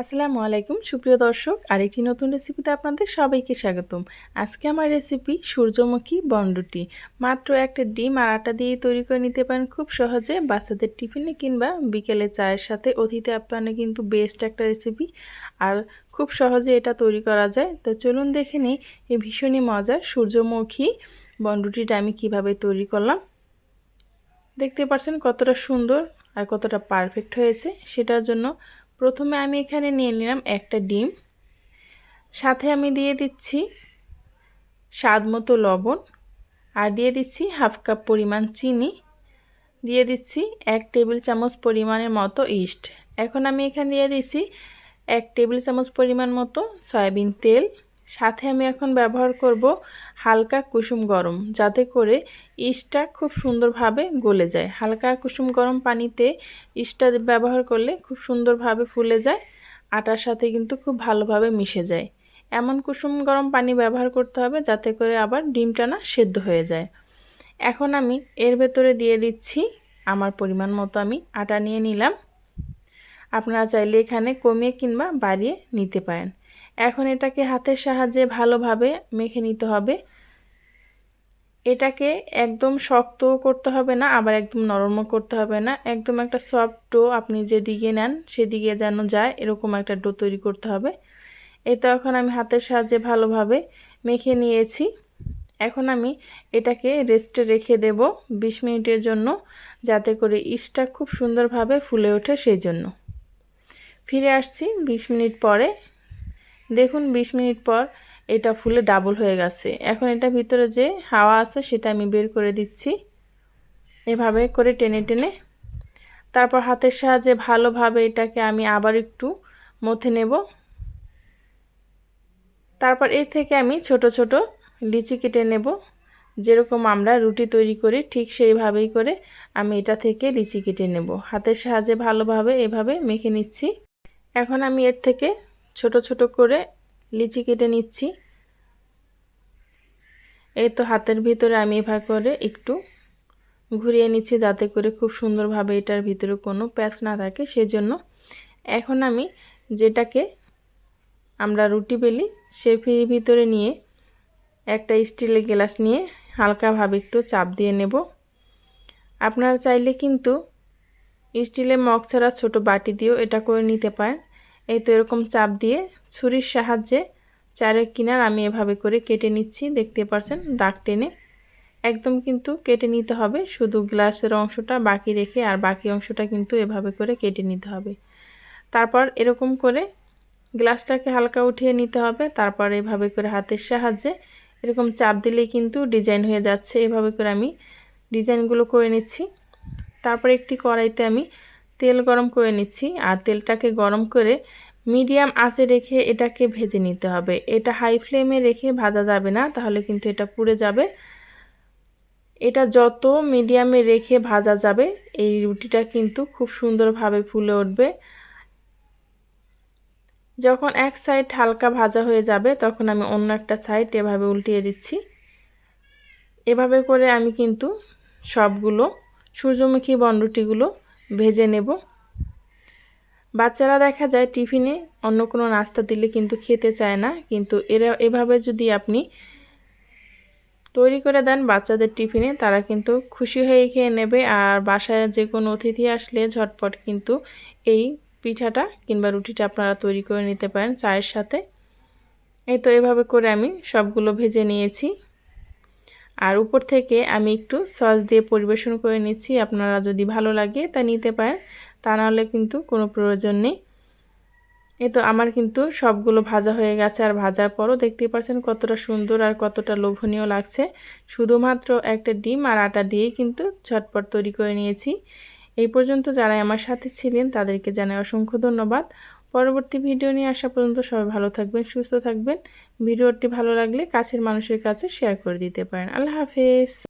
আসসালামু আলাইকুম, সুপ্রিয় দর্শক, আরেকটি নতুন রেসিপিতে আপনাদের সবাইকে স্বাগতম। আজকে আমার রেসিপি সূর্যমুখী বনরুটি। মাত্র একটা ডিম আর আটা দিয়ে তৈরি করে নিতে পারেন খুব সহজে। বাচ্চাদের টিফিনে কিংবা বিকেলে চায়ের সাথে অতিথি আপ্যায়নে কিন্তু বেস্ট একটা রেসিপি আর খুব সহজে এটা তৈরি করা যায়। তো চলুন দেখে নিই এই ভীষণই মজার সূর্যমুখী বনরুটিটা আমি কীভাবে তৈরি করলাম। দেখতে পাচ্ছেন কতটা সুন্দর আর কতটা পারফেক্ট হয়েছে। সেটার জন্য প্রথমে আমি এখানে নিয়ে নিলাম একটা ডিম। সাথে আমি দিয়ে দিচ্ছি স্বাদ মতো লবণ আর দিয়ে দিচ্ছি হাফ কাপ পরিমাণ চিনি। দিয়ে দিচ্ছি এক টেবিল চামচ পরিমাণের মতো ইস্ট। এখন আমি এখানে দিয়ে দিচ্ছি এক টেবিল চামচ পরিমাণ মতো সয়াবিন তেল। সাথে আমি এখন ব্যবহার করব হালকা কুসুম গরম, যাতে করে ইস্টটা খুব সুন্দরভাবে গলে যায়। হালকা কুসুম গরম পানিতে ইস্টটা ব্যবহার করলে খুব সুন্দরভাবে ফুলে যায়, আটার সাথে কিন্তু খুব ভালোভাবে মিশে যায়। এমন কুসুম গরম পানি ব্যবহার করতে হবে, যাতে করে আবার ডিমটা না সেদ্ধ হয়ে যায়। এখন আমি এর ভেতরে দিয়ে দিচ্ছি, আমার পরিমাণ মতো আমি আটা নিয়ে নিলাম। আপনারা চাইলে এখানে কমিয়ে কিংবা বাড়িয়ে নিতে পারেন। এখন এটাকে হাতের সাহায্যে ভালোভাবে মেখে নিতে হবে। এটাকে একদম শক্তও করতে হবে না, আবার একদম নরমও করতে হবে না। একদম একটা সফট ডো আপনি যেদিকে নেন সেদিকে যেন যায়, এরকম একটা ডো তৈরি করতে হবে। এটা এখন আমি হাতের সাহায্যে ভালোভাবে মেখে নিয়েছি। এখন আমি এটাকে রেস্টে রেখে দেব ২০ মিনিটের জন্য, যাতে করে ইস্টটা খুব সুন্দরভাবে ফুলে ওঠে সেই জন্য। ফিরে আসছি ২০ মিনিট পরে। দেখুন ২০ মিনিট পর এটা ফুলে ডাবল হয়ে গেছে। এখন এটা ভিতরে যে হাওয়া আছে সেটা আমি বের করে দিচ্ছি। এভাবে করে টেনে টেনে। তারপর হাতের সাহায্যে ভালোভাবে এটাকে আমি আবার একটু মথে নেব। তারপর এর থেকে আমি ছোট ছোট লিচি কেটে নেব। যেরকম আমরা রুটি তৈরি করি, ঠিক সেইভাবেই করে আমি এটা থেকে লিচি কেটে নেব। হাতের সাহায্যে ভালোভাবে এভাবে মেখে নিচ্ছি। এখন আমি এর থেকে ছোট ছোট করে লিচি কেটে নিচ্ছি। এই তো হাতের ভিতরে আমি এভাবে করে একটু ঘুরিয়ে নিচ্ছি যাতে করে খুব সুন্দরভাবে এটার ভিতরে কোনো প্যাচ না থাকে। সেজন্য এখন আমি যেটাকে আমরা রুটি বেলি, সে ফির ভিতরে নিয়ে একটা স্টিলের গ্লাস নিয়ে হালকাভাবে একটু চাপ দিয়ে নেব। আপনারা চাইলে কিন্তু স্টিলের মগ ছাড়া ছোটো বাটি দিয়েও এটা করে নিতে পারেন। এই তো এরকম চাপ দিয়ে ছুরির সাহায্যে চারের কিনার আমি এভাবে করে কেটে নিচ্ছি, দেখতে পারছেন? দাগ টেনে। একদম কিন্তু কেটে নিতে হবে, শুধু গ্লাসের অংশটা বাকি রেখে আর বাকি অংশটা কিন্তু এভাবে করে কেটে নিতে হবে। তারপর এরকম করে গ্লাসটাকে হালকা উঠিয়ে নিতে হবে, তারপর এভাবে করে হাতের সাহায্যে এরকম চাপ দিলেই কিন্তু ডিজাইন হয়ে যাচ্ছে। এভাবে করে আমি ডিজাইনগুলো করে নিচ্ছি। তারপর একটি কড়াইতে আমি তেল গরম করে নিচ্ছি আর তেলটাকে গরম করে মিডিয়াম আঁচে রেখে এটাকে ভেজে নিতে হবে। এটা হাই ফ্লেমে রেখে ভাজা যাবে না, তাহলে কিন্তু এটা পুড়ে যাবে। এটা যত মিডিয়ামে রেখে ভাজা যাবে, এই রুটিটা কিন্তু খুব সুন্দরভাবে ফুলে উঠবে। যখন এক সাইড হালকা ভাজা হয়ে যাবে, তখন আমি অন্য একটা সাইড এভাবে উল্টিয়ে দিচ্ছি। এভাবে করে আমি কিন্তু সবগুলো সূর্যমুখী বনরুটিগুলো ভেজে নেব। বাচ্চারা দেখা যায় টিফিনে অন্য কোনো নাস্তা দিলে কিন্তু খেতে চায় না। কিন্তু এরা এভাবে যদি আপনি তৈরি করে দেন বাচ্চাদের টিফিনে, তারা কিন্তু খুশি হয়ে খেয়ে নেবে। আর বাসায় যে কোনো অতিথি আসলে ঝটপট কিন্তু এই পিঠাটা কিংবা রুটিটা আপনারা তৈরি করে নিতে পারেন চায়ের সাথে। এই তো এভাবে করে আমি সবগুলো ভেজে নিয়েছি। আর উপর থেকে আমি একটু সস দিয়ে পরিবেশন করে নিচ্ছি। আপনারা যদি ভালো লাগে তা নিতে পারেন, তা নাহলে কিন্তু কোনো প্রয়োজন নেই। এ তো আমার কিন্তু সবগুলো ভাজা হয়ে গেছে আর ভাজার পরও দেখতে পাচ্ছেন কতটা সুন্দর আর কতটা লোভনীয় লাগছে। শুধুমাত্র একটা ডিম আর আটা দিয়েই কিন্তু ঝটপট তৈরি করে নিয়েছি। এই পর্যন্ত যারা আমার সাথে ছিলেন তাদেরকে জানাই অসংখ্য ধন্যবাদ। পরবর্তী ভিডিও নিয়ে আসা পর্যন্ত সবাই ভালো থাকবেন, সুস্থ থাকবেন। ভিডিওটি ভালো লাগলে কাছের মানুষের কাছে শেয়ার করে দিতে পারেন। আল্লাহ হাফেজ।